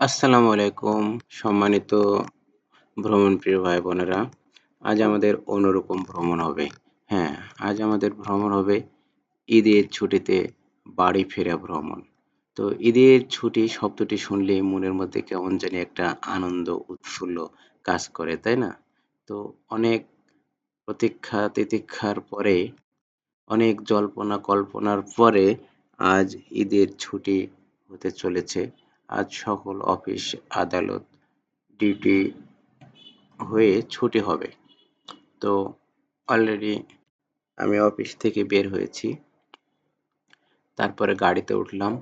আসসালামু আলাইকুম, সম্মানিত ভ্রমণপ্রিয় ভাই বোনেরা। আজ আমাদের অন্যরকম ভ্রমণ হবে। হ্যাঁ আজ আমাদের ভ্রমণ হবে ঈদের ছুটিতে বাড়ি ফেরা ভ্রমণ। তো ঈদের ছুটি শব্দটি শুনলে মনের মধ্যে কেমন জানি একটা আনন্দ, উৎফুল্ল কাজ করে, তাই না? তো অনেক প্রতীক্ষা তিতিক্ষার পরে, অনেক জল্পনা কল্পনার পরে আজ ঈদের ছুটি হতে চলেছে। আজ সকল অফিস আদালত ডিউটি হয়ে ছুটি হবে। তো অলরেডি আমি অফিস থেকে বের হয়েছি। তারপরে গাড়িতে উঠলাম।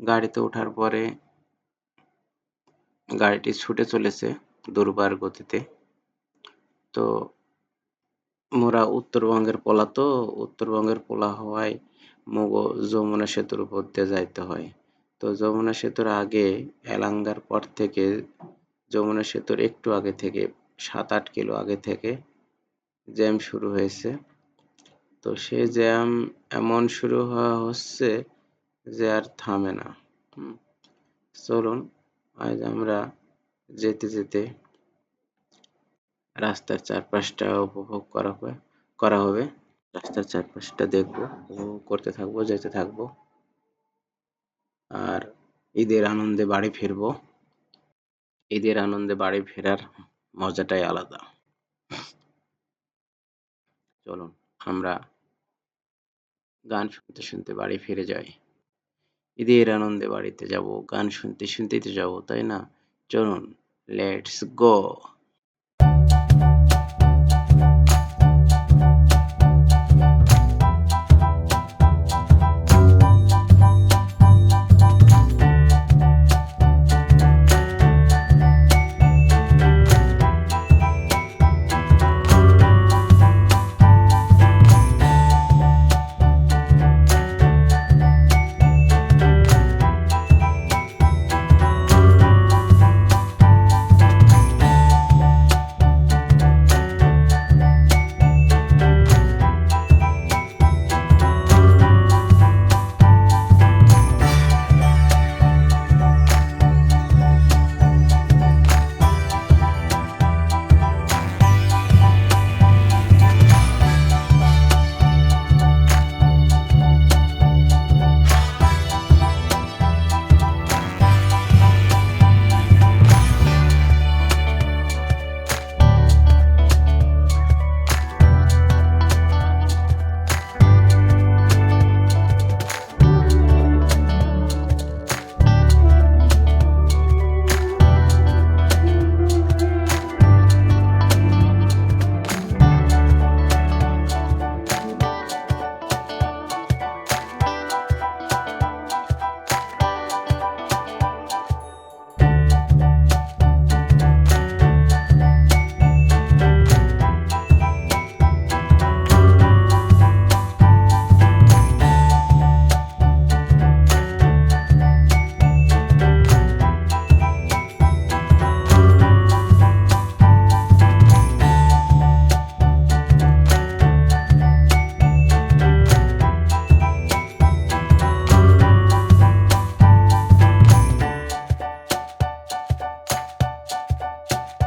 গাড়িতে ওঠার পরে গাড়িটি ছুটে চলেছে দুর্বার গতিতে। তো মোরা উত্তরবঙ্গের পোলা তো উত্তরবঙ্গের পোলা হওয়ায় মগ যমুনা সেতুর উপর দিয়ে যাইতে হয়। তো যমুনা সেতুর আগে এলাঙ্গার পর থেকে, যমুনা সেতুর একটু আগে থেকে সাত আট কিলো আগে থেকে জ্যাম শুরু হয়েছে। তো সে জ্যাম এমন শুরু হওয়া হচ্ছে যে আর থামে না। চলুন, আজ আমরা যেতে যেতে রাস্তার চারপাশটা উপভোগ করা হবে করা হবে। রাস্তার চারপাশটা দেখব, উপভোগ করতে থাকব, যেতে থাকব। আর ঈদের আনন্দে বাড়ি ফিরবো। ঈদের আনন্দে বাড়ি ফেরার মজাটাই আলাদা। চলুন, আমরা গান শুনতে শুনতে বাড়ি ফিরে যাই। ঈদের আনন্দে বাড়িতে যাব, গান শুনতে শুনতেই তো যাব, তাই না? চলুন লেটস গো